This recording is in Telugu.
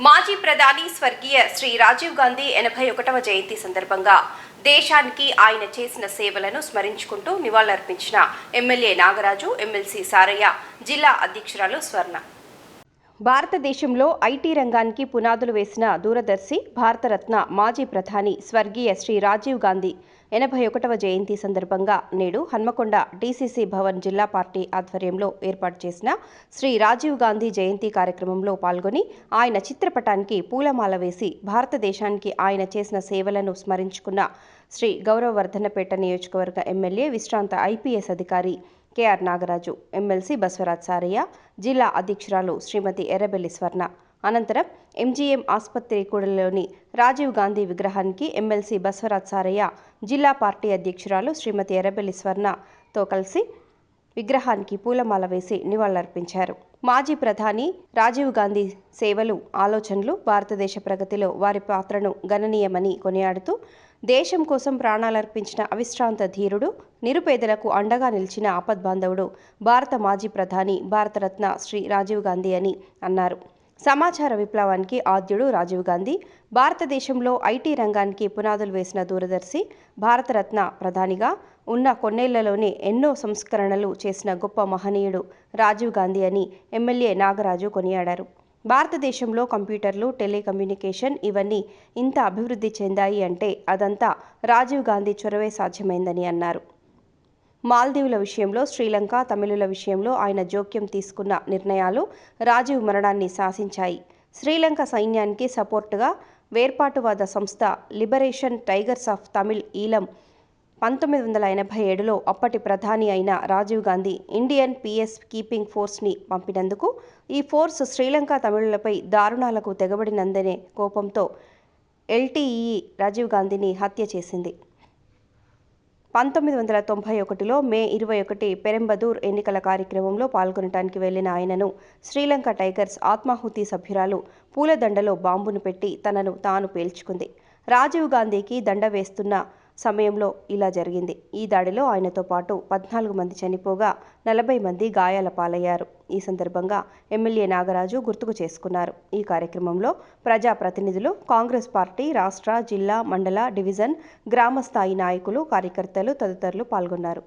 మాజీ ప్రధాని స్వర్గీయ శ్రీ రాజీవ్ గాంధీ ఎనభై ఒకటవ జయంతి సందర్భంగా దేశానికి ఆయన చేసిన సేవలను స్మరించుకుంటూ నివాళులర్పించిన ఎమ్మెల్యే నాగరాజు ఎమ్మెల్సీ సారయ్య జిల్లా అధ్యక్షురాలు స్వర్ణ. భారతదేశంలో ఐటీ రంగానికి పునాదులు వేసిన దూరదర్శి భారతరత్న మాజీ ప్రధాని స్వర్గీయ శ్రీ రాజీవ్ గాంధీ ఎనభై ఒకటవ జయంతి సందర్భంగా నేడు హన్మకొండ డీసీసీ భవన్ జిల్లా పార్టీ ఆధ్వర్యంలో ఏర్పాటు చేసిన శ్రీ రాజీవ్ గాంధీ జయంతి కార్యక్రమంలో పాల్గొని ఆయన చిత్రపటానికి పూలమాల వేసి భారతదేశానికి ఆయన చేసిన సేవలను స్మరించుకున్న శ్రీ గౌరవవర్ధనపేట నియోజకవర్గ ఎమ్మెల్యే విశ్రాంత ఐపీఎస్ అధికారి K R Nagaraju MLC Baswaraj Saraiah జిల్లా అధ్యక్షురాలు శ్రీమతి ఎర్రబెల్లి స్వర్ణ. అనంతరం ఎంజీఎం ఆసుపత్రి కూడలిలోని రాజీవ్ గాంధీ విగ్రహానికి ఎమ్మెల్సీ బస్వరాజ్ సారయ్య జిల్లా పార్టీ అధ్యక్షురాలు శ్రీమతి ఎర్రబెల్లి స్వర్ణతో కలిసి విగ్రహానికి పూలమాల వేసి నివాళులర్పించారు. మాజీ ప్రధాని రాజీవ్ గాంధీ సేవలు ఆలోచనలు భారతదేశ ప్రగతిలో వారి పాత్రను గణనీయమని కొనియాడుతూ దేశం కోసం ప్రాణాలర్పించిన అవిశ్రాంత ధీరుడు నిరుపేదలకు అండగా నిలిచిన ఆపద్బాంధవుడు భారత మాజీ ప్రధాని భారతరత్న శ్రీ రాజీవ్ గాంధీ అని అన్నారు. సమాచార విప్లవానికి ఆద్యుడు రాజీవ్ గాంధీ భారతదేశంలో ఐటీ రంగానికి పునాదులు వేసిన దూరదర్శి భారతరత్న ప్రధానిగా ఉన్న కొన్నేళ్ళలోనే ఎన్నో సంస్కరణలు చేసిన గొప్ప మహనీయుడు రాజీవ్ గాంధీ అని ఎమ్మెల్యే నాగరాజు కొనియాడారు. భారతదేశంలో కంప్యూటర్లు టెలికమ్యూనికేషన్ ఇవన్నీ ఇంత అభివృద్ధి చెందాయి అంటే అదంతా రాజీవ్ గాంధీ చొరవే సాధ్యమైందని అన్నారు. మాల్దీవుల విషయంలో శ్రీలంక తమిళుల విషయంలో ఆయన జోక్యం తీసుకున్న నిర్ణయాలు రాజీవ్ మరణాన్ని శాసించాయి. శ్రీలంక సైన్యానికి సపోర్టుగా వేర్పాటువాద సంస్థ liberation tigers of Tamil Eelam పంతొమ్మిది వందల ఎనభై ఏడులో అప్పటి ప్రధాని అయిన Rajiv Gandhi Indian PS keeping ఫోర్స్ని పంపినందుకు ఈ ఫోర్స్ శ్రీలంక తమిళులపై దారుణాలకు తెగబడినందనే కోపంతో ఎల్టీఈ రాజీవ్ గాంధీని హత్య చేసింది. పంతొమ్మిది వందల తొంభై ఒకటిలో మే ఇరవై ఒకటి పెరెంబదూర్ ఎన్నికల కార్యక్రమంలో పాల్గొనడానికి వెళ్ళిన ఆయనను శ్రీలంక టైగర్స్ ఆత్మాహుతి సభ్యురాలు పూలదండలో బాంబును పెట్టి తనను తాను పేల్చుకుంది. రాజీవ్ గాంధీకి దండ వేస్తున్న సమయంలో ఇలా జరిగింది. ఈ దాడిలో ఆయనతో పాటు పద్నాలుగు మంది చనిపోగా నలభై మంది గాయాల పాలయ్యారు. ఈ సందర్భంగా ఎమ్మెల్యే నాగరాజు గుర్తుకు చేసుకున్నారు. ఈ కార్యక్రమంలో ప్రజాప్రతినిధులు కాంగ్రెస్ పార్టీ రాష్ట్ర జిల్లా మండల డివిజన్ గ్రామ స్థాయి నాయకులు కార్యకర్తలు తదితరులు పాల్గొన్నారు.